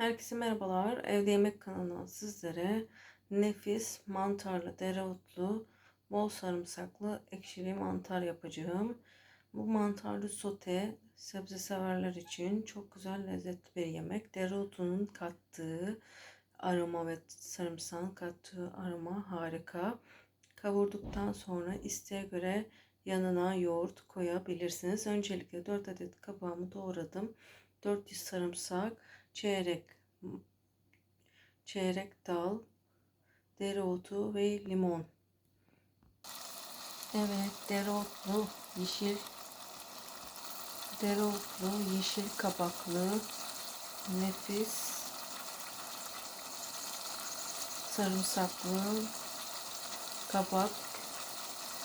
Herkese merhabalar. Evde Yemek kanalından sizlere nefis mantarlı, dereotlu, bol sarımsaklı, ekşili mantar yapacağım. Bu mantarlı sote sebze severler için çok güzel lezzetli bir yemek. Dereotunun kattığı aroma ve sarımsağın kattığı aroma harika. Kavurduktan sonra isteğe göre yanına yoğurt koyabilirsiniz. Öncelikle 4 adet kabağımı doğradım. 400 sarımsak, çeyrek çeyrek dal, dereotu ve limon. Evet, dereotlu, yeşil dereotlu, yeşil kabaklı, nefis sarımsaklı kabak,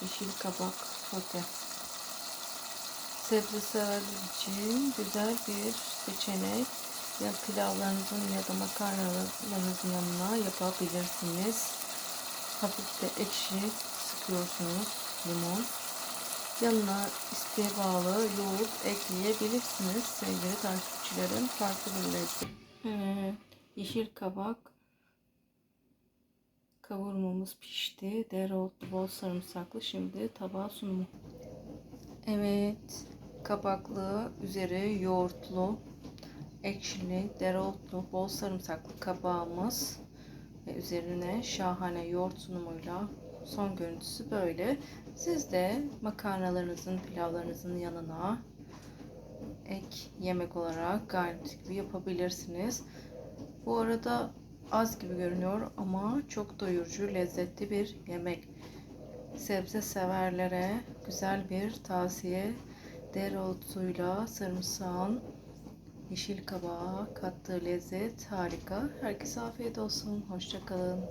yeşil kabak sote. Sebze severler için güzel bir seçenek. Ya pilavlarınızın ya da makarnalarınızın yanına yapabilirsiniz. Hafif de ekşi sıkıyorsunuz limon. Yanına isteğe bağlı yoğurt ekleyebilirsiniz sevgili takipçilerim. Farklı bir lezzet. Evet, yeşil kabak kavurmamız pişti. Dereotlu bol sarımsaklı. Şimdi tabağa sunumu. Evet, kabaklı, üzeri yoğurtlu, ekşili, dereotlu, bol sarımsaklı kabağımız ve üzerine şahane yoğurt sunumuyla son görüntüsü böyle. Siz de makarnalarınızın, pilavlarınızın yanına ek yemek olarak garnitür gibi yapabilirsiniz. Bu arada az gibi görünüyor ama çok doyurucu, lezzetli bir yemek. Sebze severlere güzel bir tavsiye. Dereotuyla sarımsağın yeşil kabağa kattığı lezzet harika. Herkese afiyet olsun. Hoşçakalın.